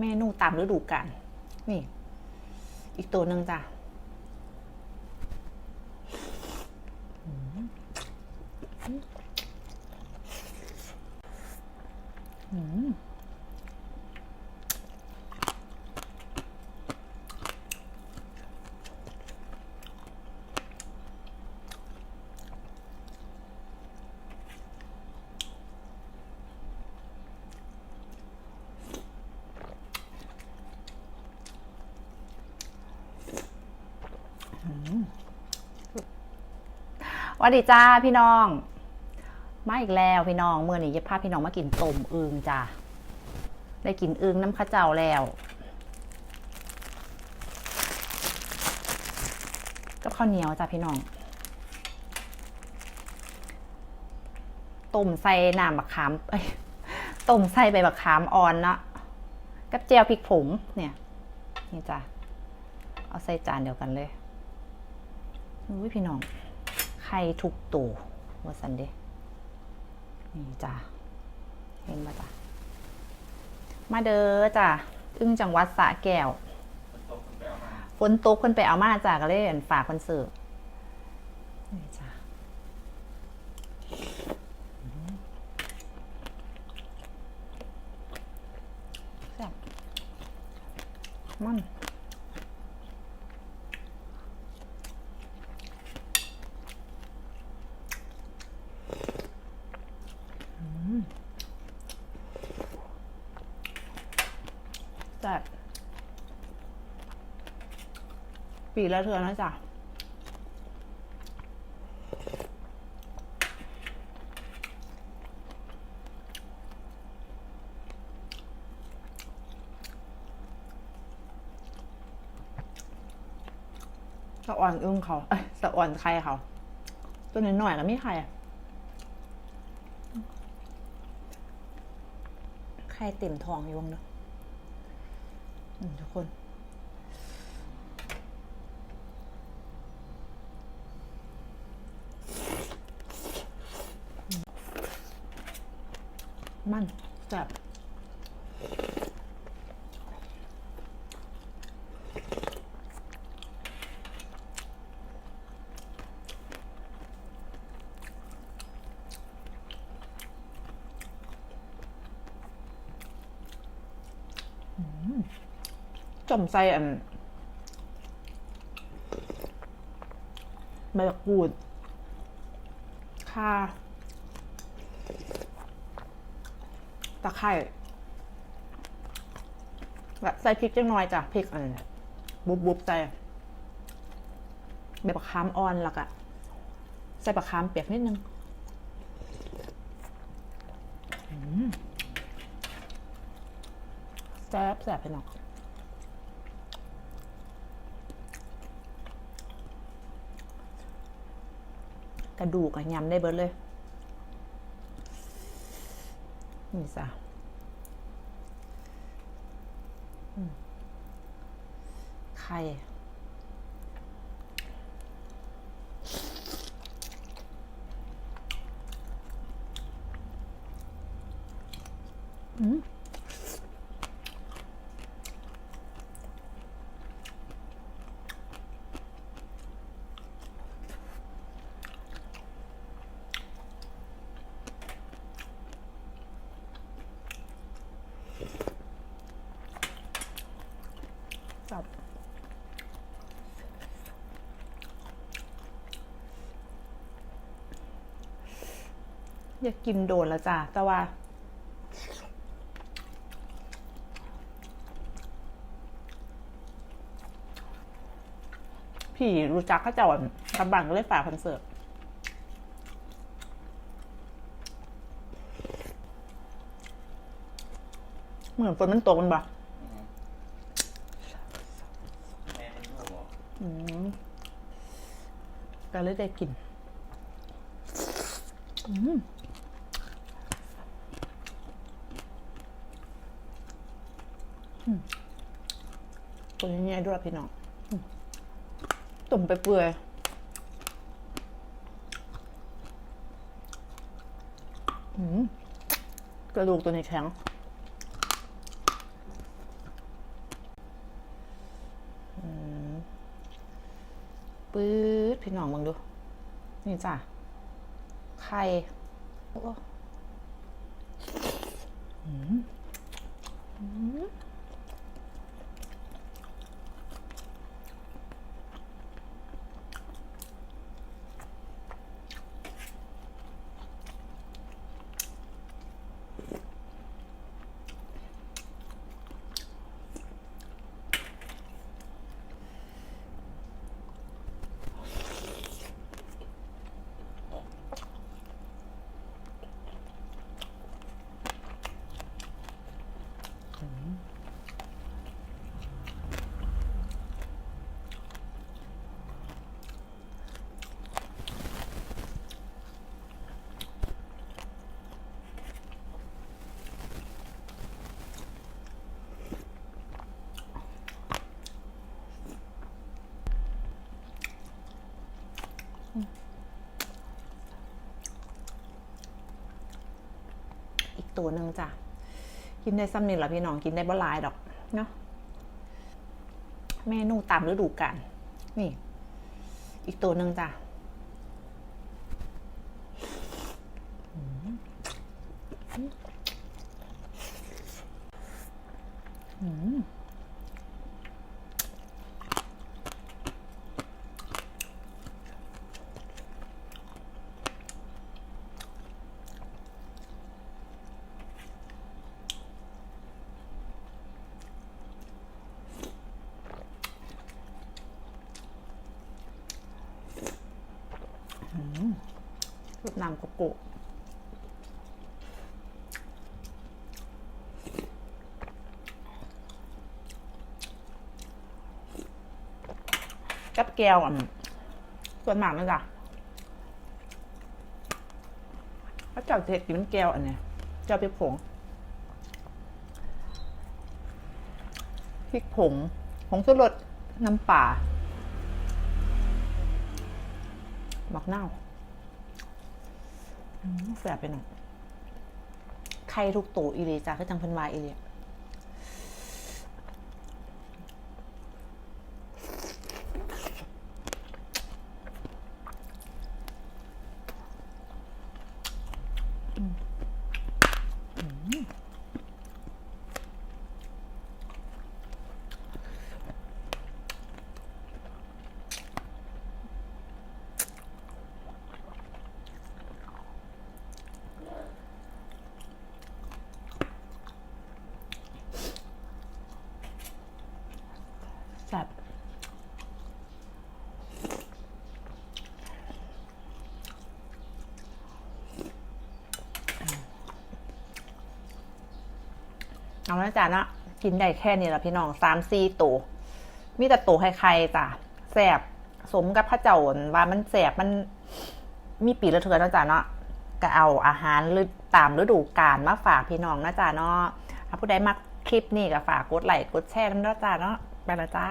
เมนูตามฤดูกาลนี่ อีกตัวหนึ่งจ้ะอืมส วัสดีจ้าพี่น้อง มาอีกแล้วพี่น้องเมื่อนี้จะพาพี่น้องมากินต้มอึงจ้าได้กินอึงน้ำข้าวเจ้าแล้วก็ข้าวเหนียวจ้าพี่น้องต้มใส่น้ำบักขามเอ้ยต้มใส่ใบบักขามอ่อนนะกับเจียวพริกผงเนี่ยนี่จ้ะเอาใส่จานเดียวกันเลยอุ้ยพี่น้อง ข่ทุกตัวว่าสันเดนี่จ้ะเห็นมาจ้ะมาเด้อจ้ะอึ้งจังหวัดสะแก้วฝนตกคนไปเอามาจ้ะก็เลยอั่นฝากคนเสิร์ฟนี่จ้ะแซ่บมัน แซ่บปีละเทือนะจ๊ะสะอ่อนอึ้งเขาเอ้ยสะอ่อนใครเขา ตัวน้อยหน่อยก็ไม่ใครอะใครเต็มทองอยู่วงเนาะอืม ทุกคน มันแซ่บ จมใส่อันใบมะกรูดข่าตะไคร้แบบใส่พริกจังน้อยจ้ะพริกอันบุบบุบๆใส่ใบบักขามอ่อนแล้วก็ใส่บักขามเปียกนิดนึงแซ่บแซ่บไปหน่อย ระดูกอะยำได้เบิดเลย นี่จ้ะไข่อืม จับอยากกินโดนแล้วจ้ะแต่ว่า พี่รู้จักข้าเจ้าอั่นกำบังก็เลยฝากคอนเสิร์ตเหมือนฝนมันตกมันบ่ แม่มันรั่วบอ ก็เลยได้กินตัวนี้ด้วยพี่น้องอตุ่มไปเปื่อยกระดูกตัวนี้แข็ง ปื๊ดพี่น้องมึงดู นี่จ้ะไข่โอ้อืมอืม ตัวหนึ่งจ้ะ กินได้ซ้ำนี่แหละพี่น้องกินได้บ่หลายดอกเนาะเมนูตามฤดูกาลนี่ อีกตัวหนึ่งจ้ะอืม น้ำโกโก้กับแก้วอะส่วนมากเลยจ้ะพระเจ้าเทศกินแก้วอันเนี้ยเจ้าพริกผงพริกผงผงสุรสน้ำป่าหมักเน่า แสบไปหน่อยใครทุกตัวอีเลีจ้าคือจังเพันวาอีเลียอืมอืม แสบเอาละจ้ะนะกินได้แค่นี้ละพี่น้องสามสี่ตัวมีแต่ตัวไข่ๆจ้ะแสบสมกับพระเจ้าว่ามันแสบมันมีปีละเทือนนะจ้ะเนาะก็เอาอาหารหรือตามฤดูกาลมาฝากพี่น้องนะจ้ะเนาะถ้าผู้ใดมักคลิปนี้ก็ฝากกดไลค์กดแชร์น้ำนะจ้ะเนาะไปละจ้า